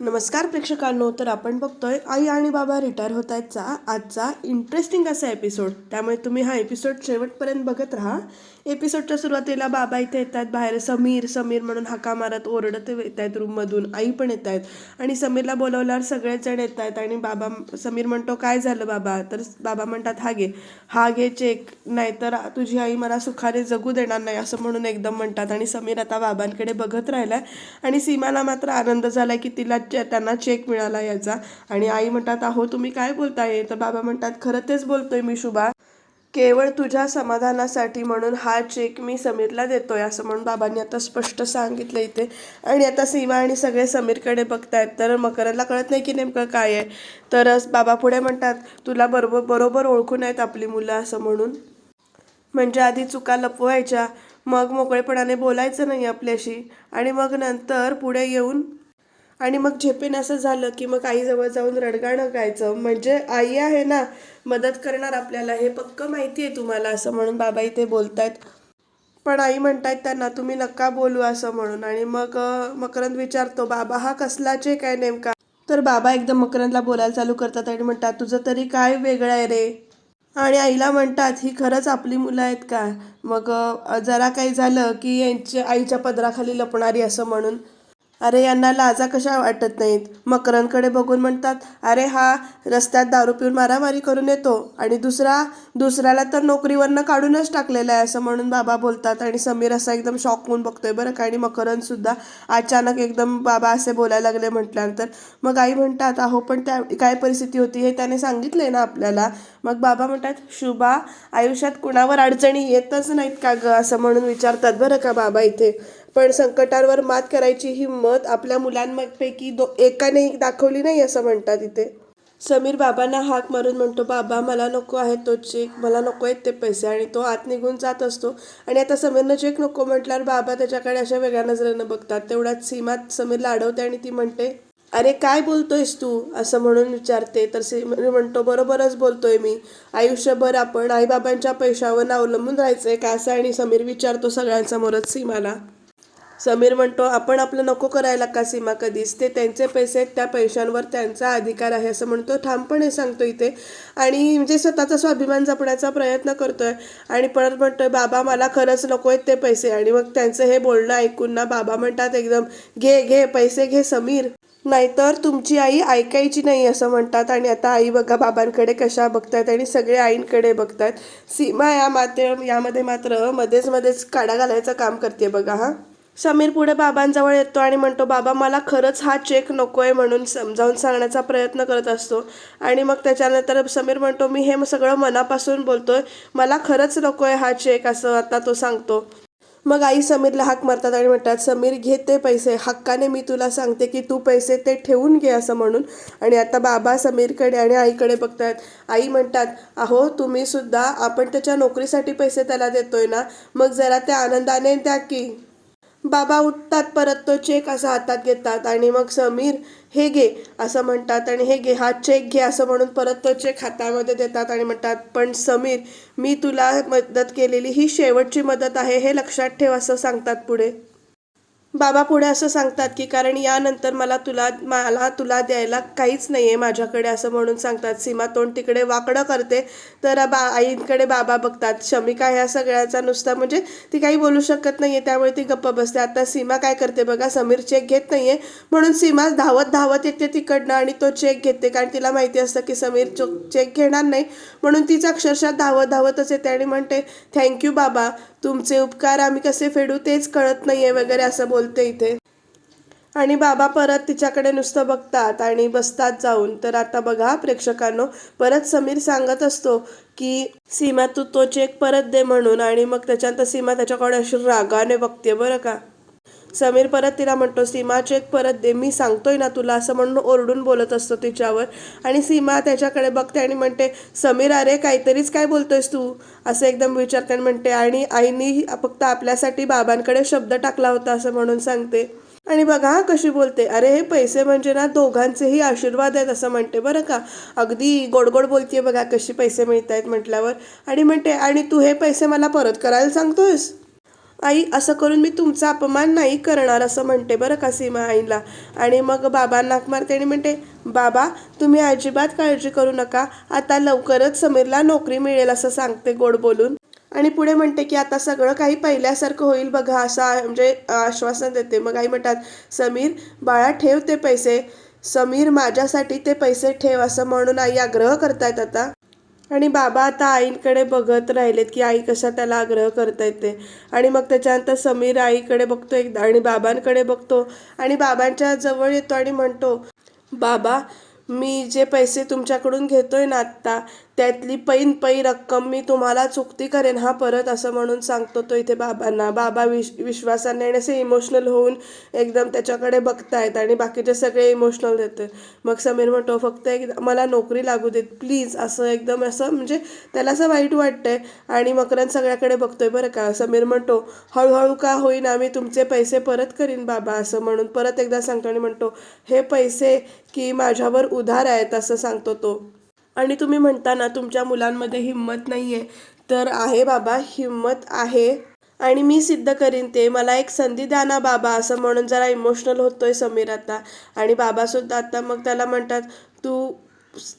नमस्कार प्रेक्षकांनो तर आपण बघतोय आई आणि बाबा रिटायर होत आहेतचा आजचा इंटरेस्टिंग असा एपिसोड त्यामुळे तुम्ही हा एपिसोड शेवटपर्यंत बघत राहा. एपिसोडच्या सुरुवातीला बाबा इथे येतात बाहेर समीर समीर म्हणून हाका मारत ओरडत येत आहेत रूममधून आई पण येत आहेत. आणि समीरला बोलवल्यावर सगळेच जण येत आहेत. आणि बाबा समीर म्हणतो काय झालं बाबा? तर बाबा म्हणतात हा घे. हा घे चेक नाहीतर तुझी आई मला सुखाने जगू देणार नाही असं म्हणून एकदम म्हणतात. आणि समीर आता बाबांकडे बघत राहिला आणि सीमाला मात्र आनंद झाला की तिला चे- त्यांना चेक मिळाला याचा. आणि आई म्हणतात अहो तुम्ही काय बोलताय? तर बाबा म्हणतात खरं तेच बोलतोय मी शुभा. केवळ तुझ्या समाधानासाठी म्हणून हा चेक मी समीरला देतोय असं म्हणून बाबांनी आता स्पष्ट सांगितलं इथे. आणि आता सीमा आणि सगळे समीरकडे बघतायत. तर मकरला कळत नाही की नेमकं काय आहे. तर बाबा पुढे म्हणतात तुला बरोबर बरोबर ओळखून आहेत आपली मुलं असं म्हणून. म्हणजे आधी चुका लपवायच्या. मग मोकळेपणाने बोलायचं नाही आपल्याशी. आणि मग नंतर पुढे येऊन आणि मग झेपेन असं झालं की मग आईजवळ जाऊन रडगाणं गायचं. म्हणजे आई आहे ना मदत करणार आपल्याला हे पक्क माहिती आहे तुम्हाला असं म्हणून बाबा इथे बोलतायत. पण आई म्हणतायत त्यांना तुम्ही नका बोलू असं म्हणून. आणि मग मकरंद विचारतो बाबा हा कसला चेक आहे नेमका? तर बाबा एकदम मकरंदला बोलायला चालू करतात आणि म्हणतात तुझं तरी काय वेगळं आहे रे? आणि आईला म्हणतात ही खरंच आपली मुलं आहेत का? मग जरा काही झालं की यांच्या आईच्या पदराखाली लपणारी असं म्हणून अरे यांना लाजा कशा वाटत नाहीत? मकरांकडे बघून म्हणतात अरे हा रस्त्यात दारू पिऊन मारामारी करून येतो आणि दुसरा दुसऱ्याला तर नोकरीवरनं काढूनच टाकलेलं आहे असं म्हणून बाबा बोलतात आणि समीर असा एकदम शॉक होऊन बघतोय बरं का. आणि मकरन सुद्धा अचानक एकदम बाबा असे बोलायला लागले म्हटल्यानंतर मग आई म्हणतात अहो पण त्या काय परिस्थिती होती हे त्याने सांगितलंय ना आपल्याला. मग बाबा म्हणतात शुभा आयुष्यात कुणावर अडचणी येतच नाहीत का गं? असं म्हणून विचारतात बरं का बाबा इथे. पण संकटांवर मात करायची हिंमत आपल्या मुलांपैकी दो एकाने दाखवली नाही असं म्हणतात इथे. समीर बाबांना हाक मारून म्हणतो बाबा मला नको आहे तो चेक मला नको आहेत ते पैसे. आणि तो आत निघून जात असतो. आणि आता समीरनं चेक नको म्हटल्यावर बाबा त्याच्याकडे अशा वेगळ्या नजरेनं बघतात. तेवढ्यात सीमा समीरला अडवते आणि ती म्हणते अरे काय बोलतोयस तू? असं म्हणून विचारते. तर समीर म्हणतो बरोबरच बोलतोय मी. आयुष्यभर आपण आईबाबांच्या पैशावर अवलंबून राहायचंय का असं? आणि समीर विचारतो सगळ्यांसमोरच सीमाला. समीर म्हणतो आपण आपलं नको करायला का सीमा कधीच? ते त्यांचे पैसे आहेत त्या पैशांवर त्यांचा अधिकार आहे असं म्हणतो. ठामपणे सांगतो इथे. आणि म्हणजे स्वतःचा स्वाभिमान जपण्याचा प्रयत्न करतोय. आणि परत म्हणतोय बाबा मला खरंच नको आहेत ते पैसे. आणि मग त्यांचं हे बोलणं ऐकून ना बाबा म्हणतात एकदम घे घे पैसे घे समीर. नाहीतर तुमची आई ऐकायची नाही असं म्हणतात. आणि आता आई बघा बाबांकडे कशा बघतात आणि सगळे आईंकडे बघतात सीमा या माते यामध्ये मात्र मध्येच मध्येच काडा घालायचं काम करते बघा हां. समीर पुढे बाबांजवळ येतो आणि म्हणतो बाबा मला खरंच हा चेक नको आहे म्हणून समजावून सांगण्याचा प्रयत्न करत असतो. आणि मग त्याच्यानंतर समीर म्हणतो मी हे सगळं मनापासून बोलतोय. मला खरंच नको आहे हा चेक असं आता तो सांगतो. मग आई समीरला हाक मारतात आणि म्हणतात समीर घे ते पैसे. हक्काने मी तुला सांगते की तू पैसे ते ठेवून घे असं म्हणून. आणि आता बाबा समीरकडे आणि आईकडे बघतायत. आई म्हणतात अहो तुम्हीसुद्धा आपण त्याच्या नोकरीसाठी पैसे त्याला देतोय ना? मग जरा त्या आनंदाने द्या की. बाबा उठतात परत तो चेक असा हातात घेतात आणि मग समीर हे घे असं म्हणतात आणि हे घे हा चेक घे असं म्हणून परत तो चेक हातामध्ये देतात आणि म्हणतात पण समीर मी तुला मदत केलेली ही शेवटची मदत आहे हे लक्षात ठेव असं सांगतात पुढे. बाबा पुढे असं सांगतात की कारण यानंतर मला तुला मला तुला द्यायला काहीच नाही आहे माझ्याकडे असं म्हणून सांगतात. सीमा तोंड तिकडे वाकडं करते. तर बा आईंकडे बाबा बघतात. शमिका ह्या सगळ्याचा नुसता म्हणजे ती काही बोलू शकत नाही आहे त्यामुळे ती गप्प बसते. आता सीमा काय करते बघा समीर चेक घेत नाही आहे म्हणून सीमा धावत धावत येते तिकडनं आणि तो चेक घेते. कारण तिला माहिती असतं की समीर चो चेक घेणार नाही. म्हणून तीच अक्षरशः धावत धावतच येते आणि म्हणते थँक्यू बाबा. तुमचे उपकार आम्ही कसे फेडू तेच कळत नाही आहे वगैरे असं बोलते इथे. आणि बाबा परत तिच्याकडे नुसतं बघतात आणि बसतात जाऊन. तर आता बघा प्रेक्षकांनो परत समीर सांगत असतो की सीमा तू तो चेक परत दे म्हणून. आणि मग त्याच्यानंतर सीमा त्याच्याकडे अशी रागाने बघते बरं का. समीर परत तिला म्हणतो सीमा चेक परत दे मी सांगतोय ना तुला असं म्हणून ओरडून बोलत असतो तिच्यावर. आणि सीमा त्याच्याकडे बघते आणि म्हणते समीर अरे काहीतरीच काय बोलतोयस तू? असं एकदम विचारते आणि म्हणते आणि आईनी फक्त आपल्यासाठी बाबांकडे शब्द टाकला होता असं म्हणून सांगते. आणि बघा हा कशी बोलते अरे हे पैसे म्हणजे ना दोघांचेही आशीर्वाद आहेत असं म्हणते. बरं का? अगदी गोड गोड बोलते बघा कशी पैसे मिळत आहेत म्हटल्यावर. आणि म्हणते आणि तू हे पैसे मला परत करायला सांगतोयस? आई असं करून मी तुमचा अपमान नाही करणार असं म्हणते बरं का सीमा आईला. आणि मग बाबा नाक मारते आणि म्हणते बाबा तुम्ही अजिबात काळजी करू नका. आता लवकरच समीरला नोकरी मिळेल असं सांगते गोड बोलून. आणि पुढे म्हणते की आता सगळं काही पहिल्यासारखं होईल बघा असं म्हणजे आश्वासन देते. मग आई म्हणतात समीर बाळा ठेव ते पैसे. समीर माझ्यासाठी ते पैसे ठेव असं म्हणून आई आग्रह करतायत आता. आणि बाबा आता आईकडे बघत राहिलेत की आई कशा त्याला आग्रह करता येते. आणि मग त्याच्यानंतर समीर आईकडे बघतो एकदा आणि बाबांकडे बघतो. आणि बाबांच्या जवळ येतो आणि म्हणतो बाबा मी जे पैसे तुमच्याकडून घेतोय ना आत्ता त्यातली पैन पै रक्कम मी तुम्हाला चुकती करेन हा परत असं म्हणून सांगतो तो इथे बाबांना. बाबा विश विश्वासाने आणि असे इमोशनल होऊन एकदम त्याच्याकडे बघतायत आणि बाकीचे सगळे इमोशनल देते मग समीर म्हणतो फक्त एक मला नोकरी लागू देत प्लीज असं एकदम असं म्हणजे त्याला असं वाईट वाटतंय आणि मकरंद सगळ्याकडे बघतोय बरं का. समीर म्हणतो हळूहळू का होईना मी तुमचे पैसे परत करीन बाबा. असं म्हणून परत एकदा सांगतो आणि म्हणतो हे पैसे की माझ्यावर उधार आहेत असं सांगतो तो. आणि तुम्ही म्हणता ना तुमच्या मुलांमध्ये हिंमत नाही आहे तर आहे बाबा हिंमत आहे. आणि मी सिद्ध करीन ते. मला एक संधी द्या ना बाबा असं म्हणून जरा इमोशनल होतोय समीर आता. आणि बाबासुद्धा आता मग त्याला म्हणतात तू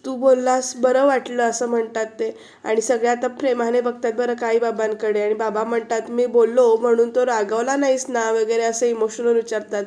तू बोललास बरं वाटलं असं म्हणतात ते. आणि सगळे आता प्रेमाने बघतात बरं काही बाबांकडे. आणि बाबा म्हणतात मी बोललो म्हणून तो रागवला नाहीस ना वगैरे असं इमोशनल विचारतात.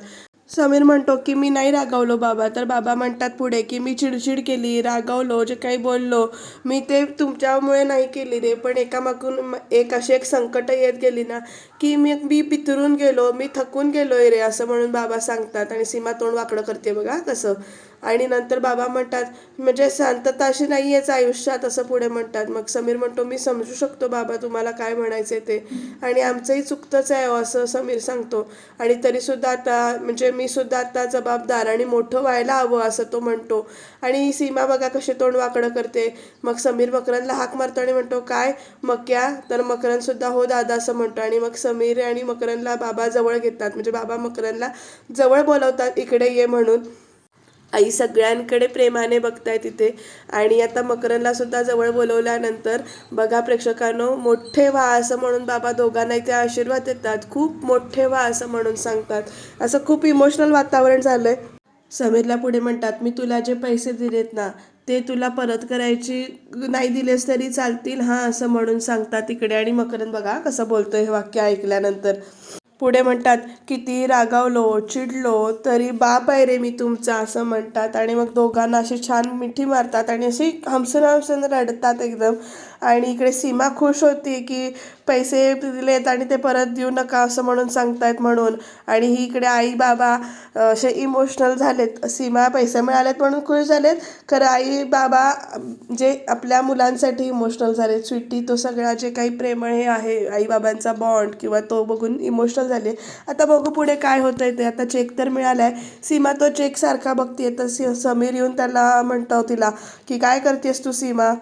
समीर म्हणतो की मी नाही रागावलो बाबा. तर बाबा म्हणतात पुढे की मी चिडचिड केली रागावलो जे काही बोललो मी ते तुमच्यामुळे नाही केली रे पण एकामागून एक अशी एक संकट येत गेली ना की मी मी पितरून गेलो मी थकून गेलोय रे असं म्हणून बाबा सांगतात. आणि सीमा तोंड वाकडं करते बघा कसं. आणि नंतर बाबा म्हणतात म्हणजे शांतता अशी नाही आहेच आयुष्यात असं पुढे म्हणतात. मग समीर म्हणतो मी समजू शकतो बाबा तुम्हाला काय म्हणायचं ते. आणि आमचंही चुकतंच आहे हो, असं समीर सांगतो. आणि तरीसुद्धा आता म्हणजे मी सुद्धा आता जबाबदार आणि मोठं व्हायला हवं असं तो म्हणतो. आणि सीमा बघा कशी तोंड वाकडं करते. मग समीर मकरनला हाक मारतो आणि म्हणतो काय? मक्या तर मकरन सुद्धा हो दादा असं म्हणतो. आणि मग समीर आणि मकरनला बाबा जवळ घेतात. म्हणजे बाबा मकरनला जवळ बोलवतात इकडे ये म्हणून. आई सगळ्यांकडे प्रेमाने बघताय तिथे. आणि आता मकरनला सुद्धा जवळ बोलवल्यानंतर बघा प्रेक्षकांनो मोठे व्हा असं म्हणून बाबा दोघांना इथे आशीर्वाद देतात. खूप मोठे व्हा असं म्हणून सांगतात. असं खूप इमोशनल वातावरण झालं आहे समीरला पुढे म्हणतात मी तुला जे पैसे दिलेत ना ते तुला परत करायची नाही दिलेस तरी चालतील हां असं म्हणून सांगतात तिकडे आणि मकरन बघा कसं बोलतो हे वाक्य ऐकल्यानंतर. पुढे म्हणतात किती रागावलो चिडलो तरी बाप आहे रे मी तुमचा असं म्हणतात. आणि मग दोघांना अशी छान मिठी मारतात आणि अशी हमसन हमसन रडतात एकदम. आणि इकडे सीमा खुश होती की पैसे दिलेत आणि ते परत देऊ नका असं म्हणून सांगतायत म्हणून. आणि ही इकडे आई बाबा असे इमोशनल झालेत. सीमा पैसे मिळालेत म्हणून खुश झालेत. खरं आई बाबा जे आपल्या मुलांसाठी इमोशनल झाले स्वीटी तो सगळा जे काही प्रेमळ हे आहे आईबाबांचा बॉन्ड किंवा तो बघून इमोशनल झाले आता बघू पुढे काय होतंय ते. आता चेक तर मिळाला आहे सीमा तो चेक सारखा बघते तर सी- समीर येऊन त्याला म्हणतो तिला की काय करतेस तू सीमा?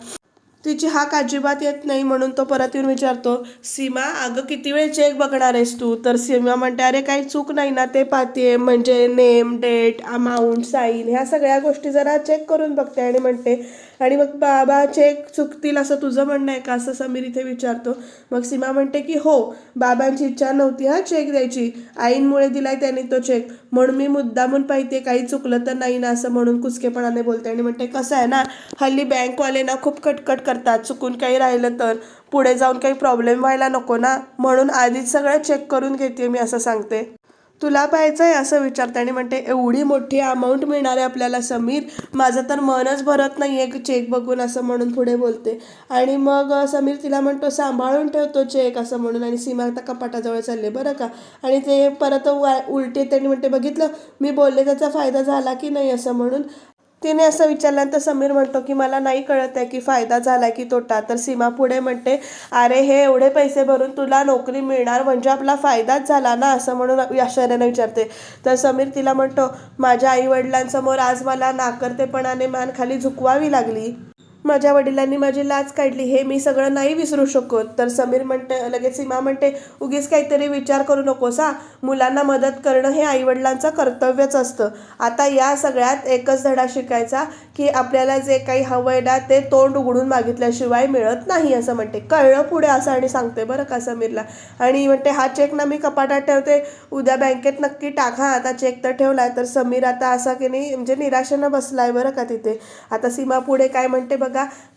तिची हाक अजिबात येत नाही म्हणून तो परत येऊन विचारतो सीमा अगं किती वेळ चेक बघणार आहेस तू? तर सीमा म्हणते अरे काही चूक नाही ना ते पाहते म्हणजे नेम डेट अमाऊंट साईन ह्या सगळ्या गोष्टी जरा चेक करून बघते. आणि म्हणते आणि मग बाबा चेक चुकतील असं तुझं म्हणणं आहे का? असं समीर इथे विचारतो. मग सीमा म्हणते की हो बाबांची इच्छा नव्हती हा चेक द्यायची. आईंमुळे दिलाय त्यांनी तो चेक म्हणून मी मुद्दामून पाहिजे काही चुकलं तर नाही ना असं म्हणून कुचकेपणाने बोलते. आणि म्हणते कसं आहे ना हल्ली बँकवाले ना खूप कटकट करतात. चुकून काही राहिलं तर पुढे जाऊन काही प्रॉब्लेम व्हायला नको ना. म्हणून आधीच सगळं चेक करून घेते मी असं सांगते. तुला पाहायचं आहे असं विचारते आणि म्हणते एवढी मोठी अमाऊंट मिळणार आहे आपल्याला समीर माझं तर मनच भरत नाही आहे चेक बघून असं म्हणून पुढे बोलते. आणि मग समीर तिला म्हणतो सांभाळून ठेवतो चेक असं म्हणून आणि सीमा आता कपाटाजवळ चालले बरं का? आणि ते परत वा- उलटे त्यांनी म्हणते बघितलं? मी बोलले त्याचा फायदा झाला की नाही? असं म्हणून तिने असं विचारल्यानंतर समीर म्हणतो की मला नाही कळत आहे की फायदा झाला की तोटा. तर सीमा पुढे म्हणते अरे हे एवढे पैसे भरून तुला नोकरी मिळणार म्हणजे आपला फायदाच झाला ना? असं म्हणून आश्चर्यानं विचारते. तर समीर तिला म्हणतो माझ्या आई वडिलांसमोर आज मला नाकर्तेपणाने मान खाली झुकवावी लागली. माझ्या वडिलांनी माझी लाच काढली हे मी सगळं नाही विसरू शकत. तर समीर म्हणते लगेच सीमा म्हणते उगीच काहीतरी विचार करू नकोस हा. मुलांना मदत करणं हे आईवडिलांचं कर्तव्यच असतं. आता या सगळ्यात एकच धडा शिकायचा की आपल्याला जे काही हवं आहे ना ते तोंड उघडून मागितल्याशिवाय मिळत नाही असं म्हणते. कळलं पुढे असं आणि सांगते बरं का समीरला. आणि म्हणते हा चेक ना मी कपाटात ठेवते उद्या बँकेत नक्की टाका आता चेक तर ठेवलाय. तर समीर आता असा की नाही म्हणजे निराशेनं बसलाय बरं का तिथे. आता सीमा पुढे काय म्हणते बघ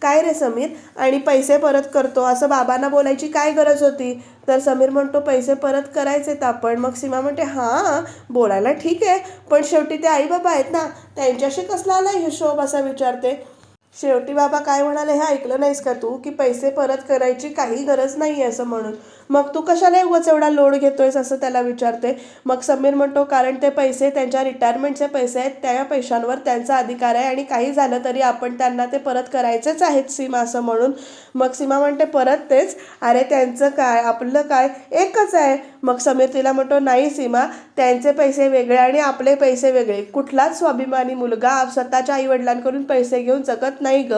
काय रे समीर? आणि पैसे परत करतो. असं बाबांना बोलायची काय गरज होती? तर समीर म्हणतो पैसे परत करायचेत आपण. मग सीमा म्हणते हां बोलायला ठीक आहे. पण शेवटी ते आई बाबा आहेत ना त्यांच्याशी कसला आला हिशोब? असा विचारते. शेवटी बाबा काय म्हणाले हे ऐकलं नाहीस का तू की पैसे परत करायची काही गरज नाही आहे असं म्हणून. मग तू कशाला उगाच एवढा लोड घेतोयस असं त्याला विचारते? मग समीर म्हणतो कारण ते पैसे त्यांच्या रिटायरमेंटचे पैसे आहेत त्या पैशांवर त्यांचा अधिकार आहे आणि काही झालं तरी आपण त्यांना ते परत करायचेच आहेत सीमा असं म्हणून. मग सीमा म्हणते परत तेच? अरे त्यांचं काय? आपलं काय? एकच आहे. मग समीर तिला म्हणतो नाही सीमा त्यांचे पैसे वेगळे आणि आपले पैसे वेगळे. कुठलाच स्वाभिमानी मुलगा स्वतःच्या आईवडिलांकडून पैसे घेऊन जगत नाही ग.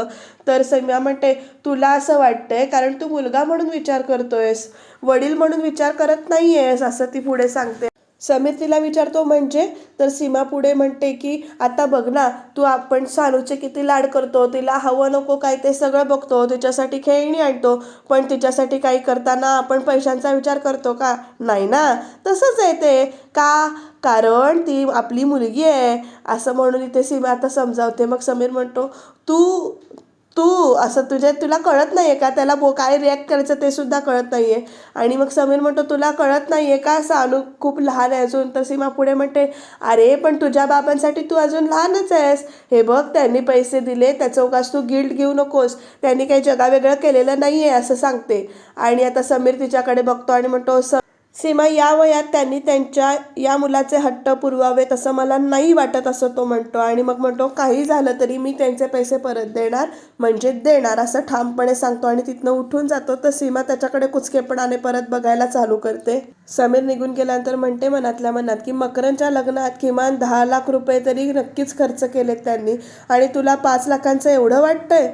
तर सीमा म्हणते तुला असं वाटतंय कारण तू मुलगा म्हणून विचार करतोयस वडील म्हणून विचार करत नाही आहेस असं ती पुढे सांगते. समीर तिला विचारतो म्हणजे? तर सीमा पुढे म्हणते की आता बघ ना तू आपण सानूचे किती लाड करतो तिला हवं नको काय ते सगळं बघतो तिच्यासाठी खेळणी आणतो पण तिच्यासाठी काही करताना आपण पैशांचा विचार करतो का? नाही ना तसंच आहे ते का? कारण ती आपली मुलगी आहे असं म्हणून इथे सीमा आता समजावते. मग समीर म्हणतो तू तू असं तुझ्या तुला कळत नाही आहे का? त्याला बो काय रिॲक्ट करायचं ते सुद्धा कळत नाही आहे आणि मग समीर म्हणतो तुला कळत नाही आहे का? सानू खूप लहान आहे अजून. तर सीमा पुढे म्हणते अरे पण तुझ्या बाबांसाठी तू अजून लहानच आहेस. हे बघ त्यांनी पैसे दिले त्याचं उगाच तू गिल्ट घेऊ नकोस. त्यांनी काही जगावेगळं केलेलं नाही आहे असं सांगते. आणि आता समीर तिच्याकडे बघतो आणि म्हणतो स सीमा या वयात त्यांनी त्यांच्या या मुलाचे हट्ट पुरवावेत असं मला नाही वाटत असं तो म्हणतो. आणि मग म्हणतो काही झालं तरी मी त्यांचे पैसे परत देणार म्हणजे देणार असं ठामपणे सांगतो. आणि तिथनं उठून जातो. तर सीमा त्याच्याकडे कुचकेपणाने परत बघायला चालू करते. समीर निघून गेल्यानंतर म्हणते मनातल्या मनात की मकरनच्या लग्नात किमान दहा लाख रुपये तरी नक्कीच खर्च केलेत त्यांनी. आणि तुला पाच लाखांचं एवढं वाटतंय?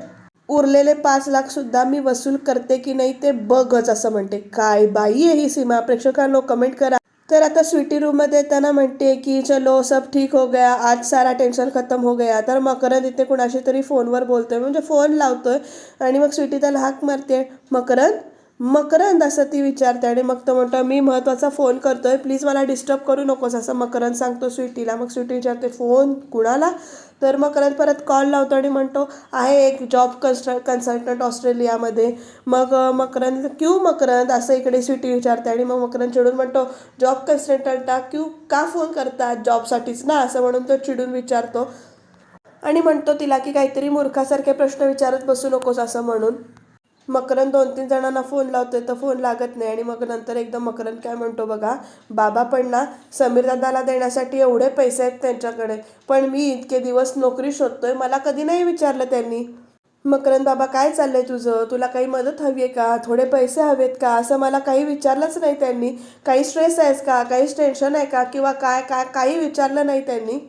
उरलेले पाच लाख सुद्धा मी वसूल करते की नाही ते बघच असं म्हणते. काय बाई आहे ही सीमा? प्रेक्षकांनो कमेंट करा. तर आता स्वीटी रूममध्ये येताना म्हणते की चलो सब ठीक हो गया. आज सारा टेन्शन खतम हो गया. तर मकरंद इथे कुणाशी तरी फोनवर बोलतोय. म्हणजे फोन लावतोय आणि मग स्वीटी त्याला हाक मारते. मकरंद? मकरंद असं ती विचारते आणि मग तो म्हणतो मी महत्त्वाचा फोन करतोय प्लीज मला डिस्टर्ब करू नकोस असं मकरंद सांगतो स्वीटीला. मग स्वीटी विचारते फोन कुणाला? तर मकरंद परत कॉल लावतो आणि म्हणतो आहे एक जॉब कन्स्ट्र कन्सल्टंट ऑस्ट्रेलियामध्ये. मग मकरंद क्यू मकरंद? असं इकडे स्वीटी विचारते आणि मग मकरंद चिडून म्हणतो जॉब कन्सल्टंटा क्यू का फोन करतात जॉबसाठीच ना? असं म्हणून तो चिडून विचारतो आणि म्हणतो तिला की काहीतरी मूर्खासारखे प्रश्न विचारत बसू नकोस असं म्हणून. मकरंद दोन तीन जणांना फोन लावतोय तर फोन लागत नाही. आणि मग नंतर एकदम मकरंद काय म्हणतो बघा बाबा पण ना समीर दादाला देण्यासाठी एवढे पैसे आहेत त्यांच्याकडे पण मी इतके दिवस नोकरी शोधतोय मला कधी नाही विचारलं त्यांनी. मकरंद बाबा काय चाललंय तुझं? तुला काही मदत हवी आहे का? थोडे पैसे हवेत का? असं मला काही विचारलंच नाही त्यांनी. काही स्ट्रेस आहेस का? काही टेन्शन आहे का? किंवा काय काय काही विचारलं नाही त्यांनी?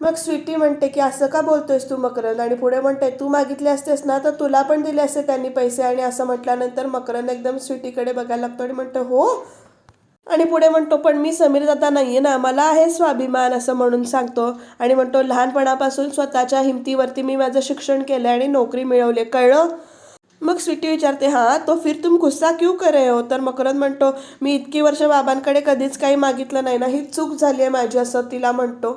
मग स्वीटी म्हणते की असं का बोलतोयस तू मकरंद? आणि पुढे म्हणते तू मागितले असतेस ना तर तुला पण दिले असते त्यांनी पैसे. आणि असं म्हटल्यानंतर मकरंद एकदम स्वीटीकडे बघायला लागतो आणि म्हणतो हो? आणि पुढे म्हणतो पण मी समीर दादा नाही आहे ना मला आहे स्वाभिमान असं म्हणून सांगतो. आणि म्हणतो लहानपणापासून स्वतःच्या हिमतीवरती मी माझं शिक्षण केलं आणि नोकरी मिळवली कळलं? मग स्वीटी विचारते हां तो फिर तुम गुस्सा क्यू करे हो? तर मकरंद म्हणतो मी इतकी वर्ष बाबांकडे कधीच काही मागितलं नाही ना ही चूक झाली आहे माझी असं तिला म्हणतो.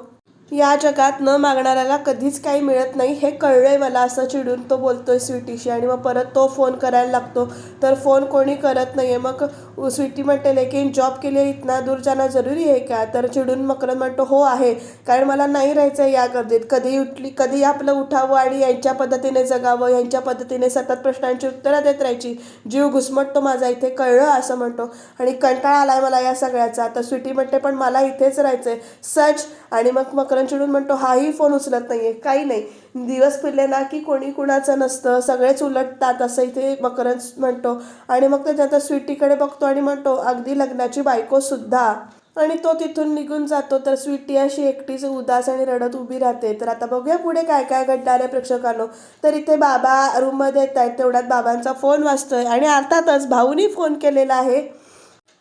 या जगात न मागणाऱ्याला कधीच काही मिळत नाही हे कळलंय मला असं चिडून तो बोलतोय स्वीटीशी आणि मग परत तो फोन करायला लागतो. तर फोन कोणी करत नाही आहे मग स्वीटी म्हणते लेकिन जॉब के लिए इतना दूर जाणं जरुरी आहे का? तर चिडून मकरंद म्हणतो हो आहे. कारण मला नाही राहायचं आहे या गर्दीत. कधी उठली कधी आपलं उठावं आणि यांच्या पद्धतीने जगावं यांच्या पद्धतीने सतत प्रश्नांची उत्तरं देत राहायची. जीव घुसमटतो माझा इथे कळलं असं म्हणतो. आणि कंटाळा आलाय मला या सगळ्याचा. तर स्वीटी म्हणते पण मला इथेच राहायचं आहे सच. आणि मग मकर चिडून म्हणतो हाही फोन उचलत नाहीये. काही नाही. दिवस फिरले ना की कोणी कुणाचं नसतं. सगळेच उलटतात असं इथे मकरंद म्हणतो. आणि मग त्याच्यानंतर स्वीटीकडे बघतो आणि म्हणतो अगदी लग्नाची बायको सुद्धा. आणि तो तिथून निघून जातो. तर स्वीटी अशी एकटीच उदास आणि रडत उभी राहते. तर आता बघूया पुढे काय काय घडणार आहे प्रेक्षकांनो. तर इथे बाबा रूममध्ये येत आहेत. तेवढ्यात बाबांचा फोन वाजतोय. आणि अर्थातच भाऊनी फोन केलेला आहे.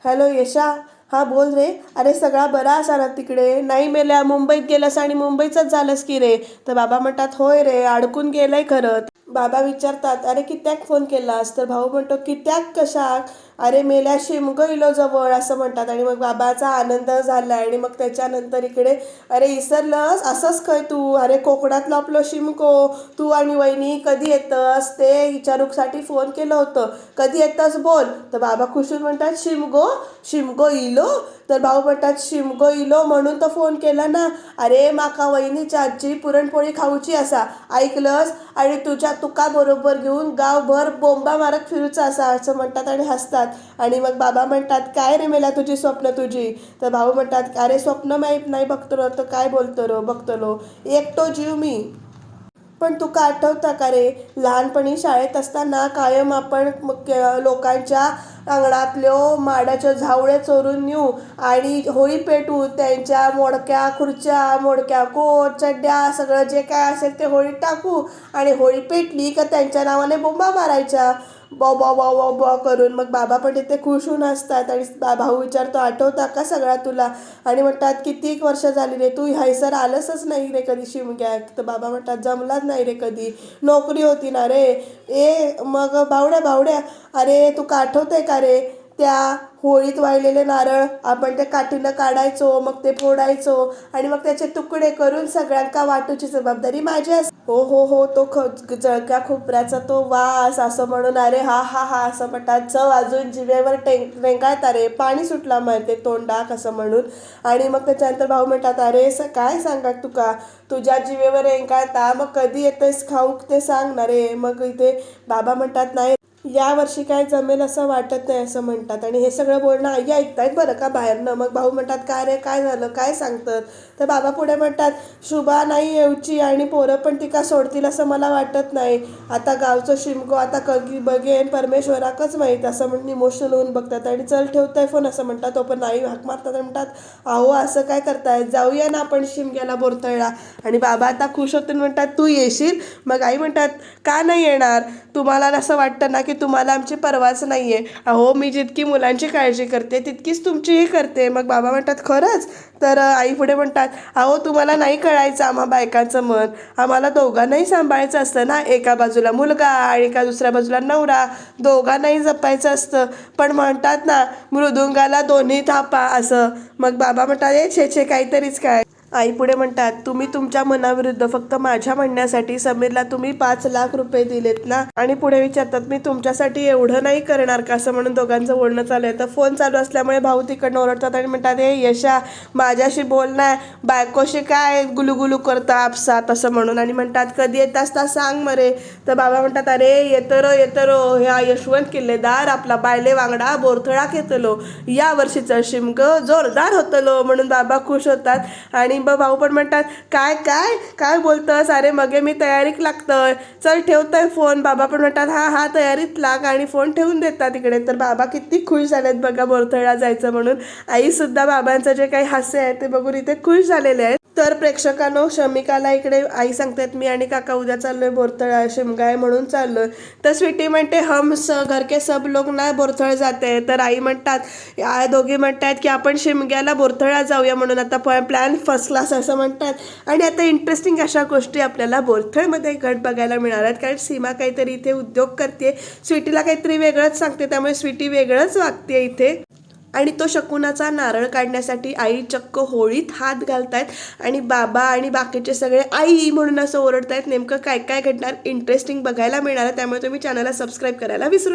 हॅलो यशा. हा बोल रे. अरे सगळा बरा असा ना तिकडे. नाही मेल्या मुंबईत गेलास आणि मुंबईचाच झालंस की रे? तर बाबा म्हणतात होय रे अडकून गेलंय खरंच बाबा विचारतात अरे कित्याक फोन केलास? तर भाऊ म्हणतो कित्याक कशाक? अरे मेल्या शिमगो इलो जवळ असं म्हणतात. आणि मग बाबाचा आनंद झाला आणि मग त्याच्यानंतर इकडे अरे इसरलंस असंच खय तू? अरे कोकणातलं आपलं शिमको तू आणि वहिनी कधी येतस? ते विचारूकसाठी फोन केलं होतं. कधी येतस बोल. तर बाबा खुशून म्हणतात शिमगो शिमगो इलो? तर भाऊ म्हणतात शिमगो इलो म्हणून तर फोन केला ना. अरे माका वहिनीच्या आजी पुरणपोळी खाऊची असा. ऐकलंस? आणि तुझ्या तुका बरोबर घेऊन गावभर बोंबा मारत फिरूचा असा असं म्हणतात आणि हसतात. आणि मग बाबा म्हणतात काय रे मेला तुझी स्वप्न तुझी? तर भाऊ म्हणतात अरे स्वप्न माहीत नाही बघतो तर काय बोलतो रो बघतलो एकटो जीव मी. पण तुका आठवता का रे? लहानपणी शाळेत असताना कायम आपण लोकांच्या अंगणातल्यो माडाच्या झावळे चोरून नेऊ आणि होळी पेटू त्यांच्या मोडक्या खुर्च्या मोडक्या कोट चड्ड्या सगळं जे काय असेल ते होळीत टाकू आणि होळी पेटली का त्यांच्या नावाने बोंबा मारायच्या बॉ बॉ बॉ बॉ बॉ करून मग बाबा पण तिथे खुश होऊन असतात आणि बा- भाऊ विचारतो आठवता का सगळा तुला? आणि म्हणतात किती वर्ष झाली रे तू हैसर आलंसच नाही रे कधी शिमग्यात. तर बाबा म्हणतात जमलाच नाही रे कधी. नोकरी होती ना रे. ए मग बावड्या बावड्या. अरे तू का आठवतंय का रे? त्या होळीत वाळलेले नारळ आपण त्या काठीनं काढायचो मग ते फोडायचो आणि मग त्याचे तुकडे करून सगळ्यांका वाटूची जबाबदारी माझी अस हो हो हो तो ख जळक्या खोबऱ्याचा तो वास असं म्हणून अरे हा हा हा असं म्हणतात. चव अजून जिभेवर टेंक रेंगाळता रे पाणी सुटला माहिती तोंडाक असं म्हणून. आणि मग त्याच्यानंतर भाऊ म्हणतात अरे स काय सांगा तुका? तुझ्या जिभेवर रेंगाळता मग कधी येतेस खाऊक ते सांग ना रे. मग इथे बाबा म्हणतात नाही यावर्षी काय जमेल असं वाटत नाही असं म्हणतात. आणि हे सगळं बोलणं आई ऐकतायत बरं का बाहेरनं? मग भाऊ म्हणतात काय रे? काय झालं? काय सांगतात? तर बाबा पुढे म्हणतात शुभा नाही येऊची आणि पोरं पण तिका सोडतील असं मला वाटत नाही. आता गावचं शिमगो आता कगी बघेन परमेश्वराकच माहीत असं म्हणून इमोशनल होऊन बघतात. आणि चल ठेवताय फोन असं म्हणतात. तो पण नाही हाक मारतात आणि म्हणतात अहो असं काय करताय जाऊया ना आपण शिमग्याला बोरतळला. आणि बाबा आता खुश होते म्हणतात तू येशील? मग आई म्हणतात का नाही येणार? तुम्हाला असं वाटतं ना की तुम्हाला आमची परवाच नाही आहे अहो मी जितकी मुलांची काळजी करते तितकीच तुमचीही करते. मग बाबा म्हणतात खरंच? तर आई पुढे म्हणतात अहो तुम्हाला नाही कळायचं आम्हा बायकांचं मन. आम्हाला दोघांनाही सांभाळायचं असतं ना. एका बाजूला मुलगा आणि एका दुसऱ्या बाजूला नवरा. दोघांनाही जपायचं असतं. पण म्हणतात ना मृदुंगाला दोन्ही थापा असं. मग बाबा म्हणतात ए छे छे काहीतरीच काय? आई पुढे म्हणतात तुम्ही तुमच्या मनाविरुद्ध फक्त माझ्या म्हणण्यासाठी समीरला तुम्ही पाच लाख रुपये दिलेत ना? आणि पुढे विचारतात मी तुमच्यासाठी एवढं नाही करणार का? असं म्हणून दोघांचं बोलणं चालू आहे. तर फोन चालू असल्यामुळे भाऊ तिकडनं ओरडतात आणि म्हणतात हे यशा माझ्याशी बोल ना. बायकोशी काय गुलुगुलू करता आपसात? असं म्हणून आणि म्हणतात कधी येत असता सांग मरे. तर बाबा म्हणतात अरे येतं रो येतं रो ह्या यशवंत किल्लेदार आपला बायले वांगडा बोरथळा घेतलो. या वर्षीचं शिमग जोरदार होतलो. म्हणून बाबा खुश होतात आणि डाळिंब भाऊ पण म्हणतात काय काय काय बोलतस? अरे मगे मी तयारीक लागतंय. चल ठेवतोय फोन. बाबा पण म्हणतात हा हा तयारीत लाग आणि फोन ठेवून देतात तिकडे तर बाबा किती खुश झालेत बघा बोरथळा जायचं म्हणून. आईसुद्धा बाबांचं जे काही हास्य आहे ते बघून इथे खुश झालेले आहेत. तर प्रेक्षकांनो शमिकाला इकडे आई सांगतात मी आणि काका उद्या चाललोय बोरतळा शिमगाय म्हणून चाललोय. तर स्वीटी म्हणते हम स घर के सब लोक ना बोरथळ जाते तर आई म्हणतात आई दोघी म्हणतात की आपण शिमग्याला बोरथळा जाऊया म्हणून. आता प्लॅन फर्स्ट क्लास असं म्हणतात. आणि आता इंटरेस्टिंग अशा गोष्टी आपल्याला बोरथळमध्ये घट बघायला मिळणार आहेत. कारण सीमा काहीतरी इथे उद्योग करते. स्वीटीला काहीतरी वेगळंच सांगते. त्यामुळे स्वीटी वेगळंच वागते इथे. आणि तो शकुनाचा नारळ काढण्यासाठी आई चक्क होळीत हात घालतायत आणि बाबा आणि बाकीचे सगळे आई म्हणून असं ओरडतायत. नेमकं काय काय घडणार? इंटरेस्टिंग बघायला मिळणार आहे. त्यामुळे तुम्ही चॅनलला सबस्क्राईब करायला विसरू